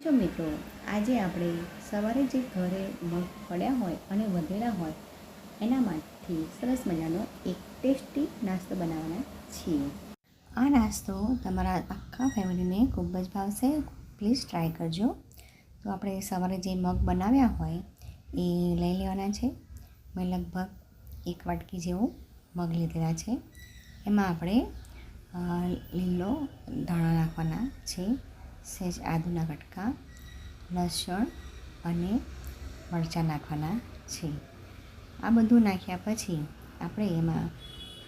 જો મિત્રો, આજે આપણે સવારે જે ઘરે મગ પડ્યા હોય અને વધેલા હોય એનામાંથી સરસ મજાનો એક ટેસ્ટી નાસ્તો બનાવવાના છીએ. આ નાસ્તો તમારા આખા ફેમિલીને ખૂબ જ ભાવશે. પ્લીઝ ટ્રાય કરજો. તો આપણે સવારે જે મગ બનાવ્યા હોય, એ લઈ લેવાના છે. મેં લગભગ એક વાટકી જેવું મગ લીધેલા છે. એમાં આપણે લીલો ધાણા નાખવાના છે. સહેજ આદુના કટકા, લસણ અને મરચાં નાખવાના છે. આ બધું નાખ્યા પછી આપણે એમાં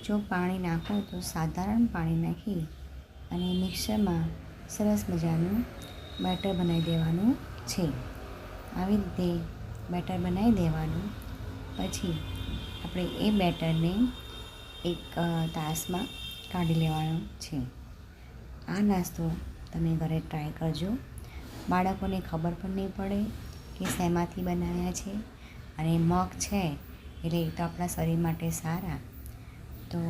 જો પાણી નાખો તો સાધારણ પાણી નાખી અને મિક્સરમાં સરસ મજાનું બેટર બનાવી દેવાનું છે. આવી રીતે બેટર બનાવી દેવાનું. પછી આપણે એ બેટરને એક તાસમાં કાઢી લેવાનો છે. આ નાસ્તો તમે ઘરે ટ્રાય કરજો. બાળકોને ખબર પણ નહીં પડે કે શેમાંથી બનાવ્યા છે અને મગ છે એટલે એ તો આપણા શરીર માટે સારા. તો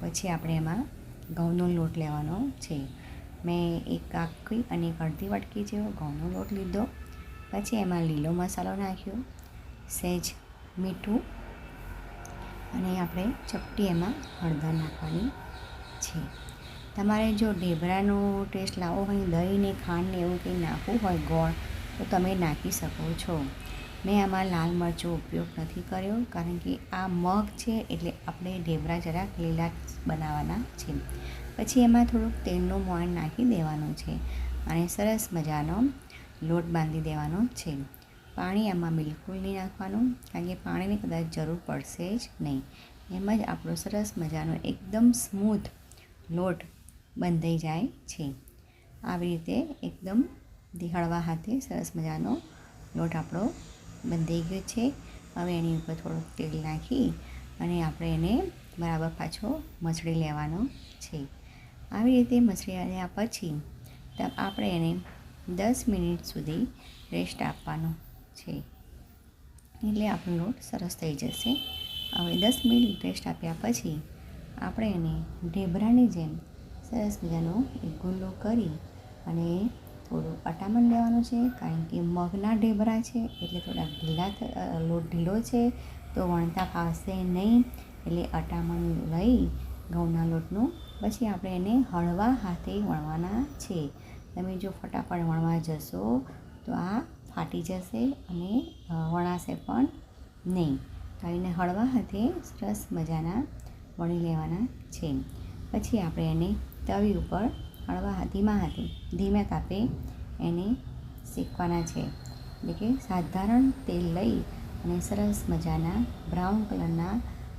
પછી આપણે એમાં ઘઉંનો લોટ લેવાનો છે. મેં એક આખી અને એક અડધી વાટકી જેવો ઘઉંનો લોટ લીધો. પછી એમાં લીલો મસાલો નાખ્યો સહેજ મીઠું અને આપણે ચપટી એમાં હળદર નાખવાની છે. તમારે જો ઢેબરાનો ટેસ્ટ લાવવો હોય દહીં ને ખાંડને એવું કંઈ નાખવું હોય ગોળ, તો તમે નાખી શકો છો. મેં આમાં લાલ મરચો ઉપયોગ નથી કર્યો, કારણ કે આ મગ છે એટલે આપણે ઢેબરા જરાક લીલા બનાવવાના છે. પછી એમાં થોડુંક તેલનું મોણ નાખી દેવાનું છે અને સરસ મજાનો લોટ બાંધી દેવાનો છે. પાણી આમાં બિલકુલ નહીં નાખવાનું, કારણ કે પાણીની કદાચ જરૂર પડશે જ નહીં. એમ જ આપણો સરસ મજાનો એકદમ સ્મૂથ લોટ બંધાઈ જાય છે. આવી રીતે એકદમ હળવા હાથે સરસ મજાનો લોટ આપણો બંધાઈ ગયો છે. હવે એની ઉપર થોડુંક તેલ નાખી અને આપણે એને બરાબર પાછો મસળી લેવાનો છે. આવી રીતે મસળી આવ્યા પછી આપણે એને દસ મિનિટ સુધી રેસ્ટ આપવાનો છે. એટલે આપણો લોટ સરસ થઈ જશે. હવે દસ મિનિટ રેસ્ટ આપ્યા પછી આપણે એને ઢેબરાની જેમ સરસ મજાનો એક ગુલ્લો કરી અને થોડું અટામણ લેવાનું છે કારણ કે મગના ઢેબરા છે એટલે થોડા ઢીલા લોટ ઢીલો છે તો વણતા ફાવશે નહીં. એટલે અટામણ લઈ ઘઉંના લોટનું પછી આપણે એને હળવા હાથે વણવાના છે. તમે જો ફટાફટ વણવા જશો તો આ ફાટી જશે અને વણાશે પણ નહીં. તો એને હળવા હાથે સરસ મજાના વણી લેવાના છે. પછી આપણે એને તવી ઉપર હળવા ધીમા હાથે, ધીમે તાપે એને શેકવાના છે. એટલે કે સાધારણ તેલ લઈ અને સરસ મજાના બ્રાઉન કલરના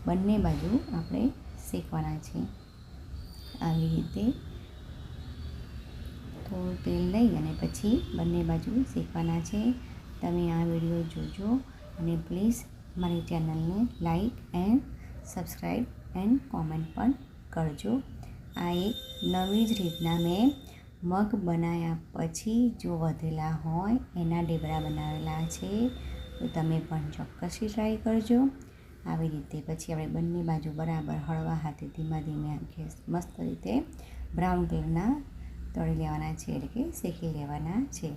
બંને બાજુ આપણે શેકવાના છે. આવી રીતે થોડું તેલ લઈ અને પછી બંને બાજુ શેકવાના છે. તમે આ વીડિયો જોજો અને પ્લીઝ મારી ચેનલને like and subscribe and comment પણ કરજો. આ એક નવી જ રીતના મેં મગ બનાવ્યા પછી જો વધેલા હોય, એના ઢેબરા બનાવેલા છે, તો તમે પણ ચોક્કસથી ટ્રાય કરજો. આવી રીતે પછી આપણે બંને બાજુ બરાબર હળવા હાથે ધીમા ધીમે ગેસ મસ્ત રીતે બ્રાઉન કલરના તળી લેવાના છે, એટલે કે શેકી લેવાના છે.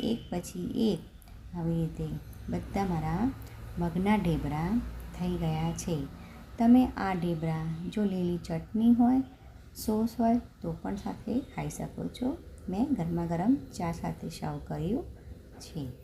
એક પછી એક આવી રીતે બધા મારા મગના ઢેબરા થઈ ગયા છે. તમે આ ઢેબરા જો લીલી ચટણી હોય, સોસ હોય, તો પણ સાથે ખાઈ શકો છો. મેં ગરમા ગરમ ચા સાથે સર્વ કર્યું છે.